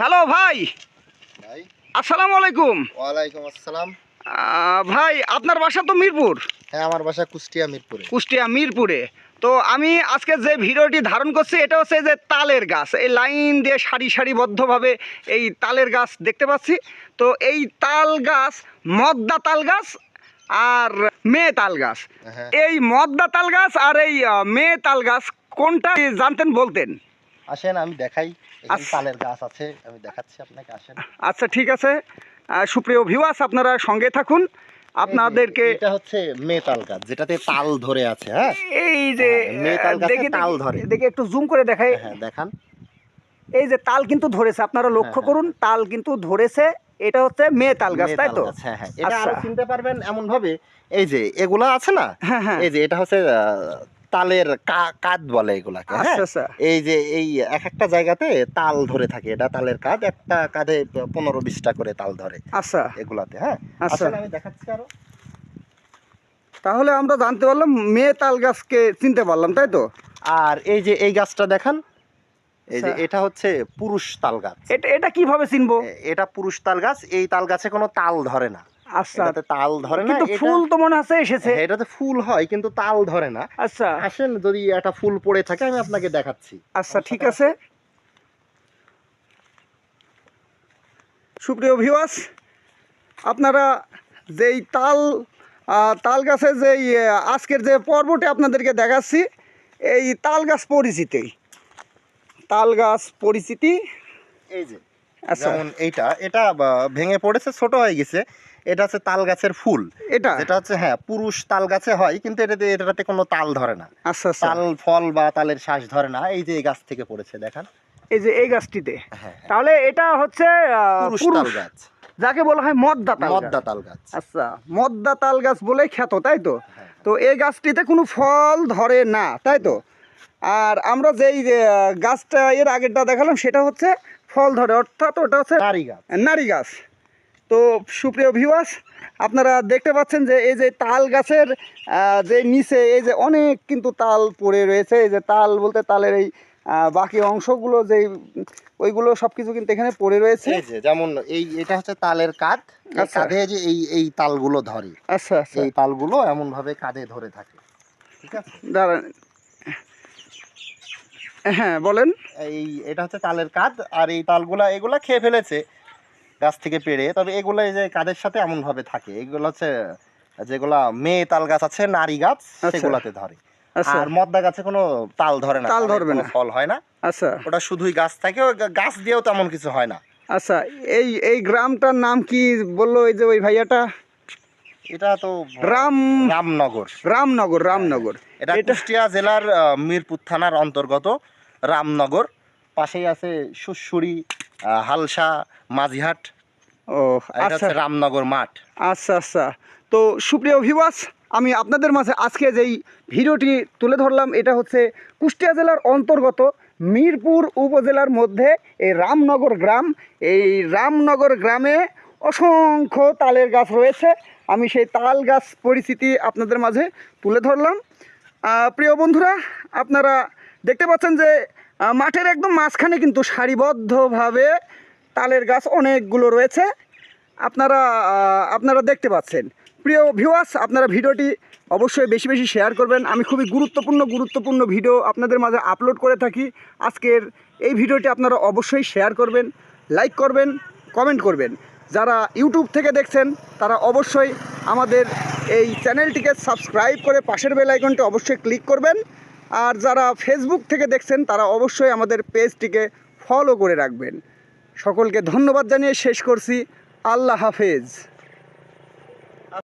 Hello ভাই। আসসালামু আলাইকুম। ওয়ালাইকুম আসসালাম। ভাই আপনার বাসা তো মিরপুর? হ্যাঁ আমার বাসা কুষ্টিয়া মিরপুরে। কুষ্টিয়া মিরপুরে। তো আমি আজকে যে ভিডিওটি ধারণ করছি এটা হচ্ছে যে তালের গাছ। এই লাইন দিয়ে সারি সারিবদ্ধভাবে এই তালের গাছ দেখতে পাচ্ছি। তো এই তাল গাছ মদ্দা তাল গাছ আর মেয়ে তাল গাছ। হ্যাঁ। এই মদ্দা তাল গাছ আর এই মেয়ে তাল গাছ কোনটা জানতেন বলতেন? আসেন আমি দেখাই। আচ্ছা। তালের গাছ আছে আমি দেখাচ্ছি আপনাকে আসেন। আচ্ছা ঠিক আছে। সুপ্রিয় ভিউয়ার্স আপনারা সঙ্গে থাকুন। আপনাদেরকে এটা হচ্ছে মেতাল গাছ যেটাতে তাল ধরে আছে হ্যাঁ? এই যে হ্যাঁ, মেয়ে তাল গাছে তাল ধরে। দেখে একটু জুম করে দেখাই। হ্যাঁ দেখান। এই যে তাল কিন্তু ধরেছে আপনারা লক্ষ্য হ্যাঁ, করুন তাল কিন্তু ধরেছে। এটা হচ্ছে মেয়ে তাল গাছ তাই তো? হ্যাঁ হ্যাঁ। এটা আরও আচ্ছা। চিনতে পারবেন এমন ভাবে এই যে এগুলা আছে না? হ্যাঁ হ্যাঁ। এই যে এটা হচ্ছে তালের কা- কাঠ বলে এগুলাকে হ্যাঁ? আচ্ছা আচ্ছা। এই যে এই এক একটা জায়গাতে তাল ধরে থাকে এটা তালের কাঠ একটা কাঁধে পনেরো বিশটা করে তাল ধরে আচ্ছা। এগুলাতে হ্যাঁ? আচ্ছা। আমি দেখাচ্ছি আরও। তাহলে আমরা জানতে পারলাম মেয়ে তাল গাছকে চিনতে পারলাম তাই তো? আর এই যে এই গাছটা দেখান এই যে আচ্ছা। এটা হচ্ছে পুরুষ তাল গাছ। এটা এটা কীভাবে চিনবো? এটা পুরুষ তাল গাছ এই তাল গাছে কোনো তাল ধরে না। আচ্ছা। এটাতে তাল ধরে না কিন্তু ফুল তো মনে আছে এসেছে। হ্যাঁ, এটাতে ফুল হয় কিন্তু তাল ধরে না। আচ্ছা। আসেন যদি একটা ফুল পড়ে থাকে আমি আপনাকে দেখাচ্ছি। আচ্ছা ঠিক আছে। সুপ্রিয় ভিউয়ার্স আপনারা যেই তাল তাল গাছের যেই আহ, আজকের যে পর্বটি আপনাদেরকে দেখাচ্ছি এই তাল গাছ পরিচিতি। তাল গাছ পরিচিতি। এই যে। যেমন এইটা এটা ভেঙে পড়েছে ছোট হয়ে গেছে। এটা হচ্ছে তাল গাছের ফুল। এটা? এটা হচ্ছে হ্যাঁ পুরুষ তাল গাছে হয় কিন্তু এটাতে এটাতে কোনো তাল ধরে না। আচ্ছা আচ্ছা। তাল ফল বা তালের শ্বাস ধরে না। এই যে এই গাছ থেকে পড়েছে দেখান। এই যে এই গাছটিতে? হ্যাঁ হ্যাঁ, তাহলে এটা হচ্ছে পুরুষ তাল গাছ। যাকে বলা হয় মদ্দা তাল মদ্দা তাল গাছ। আচ্ছা মদ্দা তাল গাছ বলে খ্যাত তাই তো? হ্যাঁ তো এই গাছটিতে কোনো ফল ধরে না তাই তো? আর আমরা যেই গাছটা এর আগেরটা দেখালাম সেটা হচ্ছে ফল ধরে অর্থাৎ ওটা হচ্ছে নারী গাছ। নারী গাছ। তো সুপ্রিয় ভিউয়ার্স আপনারা দেখতে পাচ্ছেন যে এই যে তাল গাছের যে নিচে এই যে অনেক কিন্তু তাল পড়ে রয়েছে। এই যে তাল বলতে তালের এই বাকি অংশগুলো যে ওইগুলো সব কিছু কিন্তু এখানে পড়ে রয়েছে। যেমন এই এটা হচ্ছে তালের কাঠ আচ্ছা। কাঁধে যে এই এই তালগুলো ধরে। আচ্ছা আচ্ছা। এই তালগুলো এমন ভাবে কাঁধে ধরে থাকে। ঠিক আছে? দাঁড়ান। হ্যাঁ বলেন। এই এটা হচ্ছে তালের কাঁধ আর এই তালগুলা এগুলা খেয়ে ফেলেছে গাছ থেকে পেড়ে। তবে এগুলো এই যে কাঁধের সাথে এমন ভাবে থাকে। এগুলো হচ্ছে যেগুলা মেয়ে তাল গাছ আছে নারী গাছ আচ্ছা। সেগুলাতে ধরে। আচ্ছা। আর মদ্দা গাছে কোনো তাল ধরে না। তাল ধরবে না। ফল হয় না। আচ্ছা। ওটা শুধুই গাছ থাকে গাছ দিয়েও তেমন কিছু হয় না। আচ্ছা এই এই গ্রামটার নাম কি বলল এই যে ওই ভাইয়াটা? এটা তো রাম রামনগর। রামনগর রামনগর। এটা এটা কুষ্টিয়া জেলার মিরপুর থানার অন্তর্গত। রামনগর পাশেই আছে সুসুরি হালসা মাঝিহাট। ও আচ্ছা। রামনগর মাঠ। আচ্ছা আচ্ছা। তো সুপ্রিয় ভিউয়ার্স আমি আপনাদের মাঝে আজকে যেই ভিডিওটি তুলে ধরলাম এটা হচ্ছে কুষ্টিয়া জেলার অন্তর্গত মিরপুর উপজেলার মধ্যে এই রামনগর গ্রাম। এই রামনগর গ্রামে অসংখ্য তালের গাছ রয়েছে। আমি সেই তাল গাছ পরিস্থিতি আপনাদের মাঝে তুলে ধরলাম। প্রিয় বন্ধুরা আপনারা দেখতে পাচ্ছেন যে মাঠের একদম মাঝখানে কিন্তু সারিবদ্ধভাবে তালের গাছ অনেকগুলো রয়েছে। আপনারা আপনারা দেখতে পাচ্ছেন। প্রিয় ভিউয়ার্স আপনারা ভিডিওটি অবশ্যই বেশি বেশি শেয়ার করবেন। আমি খুবই গুরুত্বপূর্ণ গুরুত্বপূর্ণ ভিডিও আপনাদের মাঝে আপলোড করে থাকি। আজকের এই ভিডিওটি আপনারা অবশ্যই শেয়ার করবেন লাইক করবেন কমেন্ট করবেন। যারা ইউটিউব থেকে দেখছেন, তারা অবশ্যই আমাদের এই চ্যানেলটিকে সাবস্ক্রাইব করে পাশের বেল আইকনটি অবশ্যই ক্লিক করবেন। আর যারা ফেসবুক থেকে দেখছেন, তারা অবশ্যই আমাদের পেজটিকে ফলো করে রাখবেন। সকলকে ধন্যবাদ জানিয়ে শেষ করছি। আল্লাহ হাফেজ।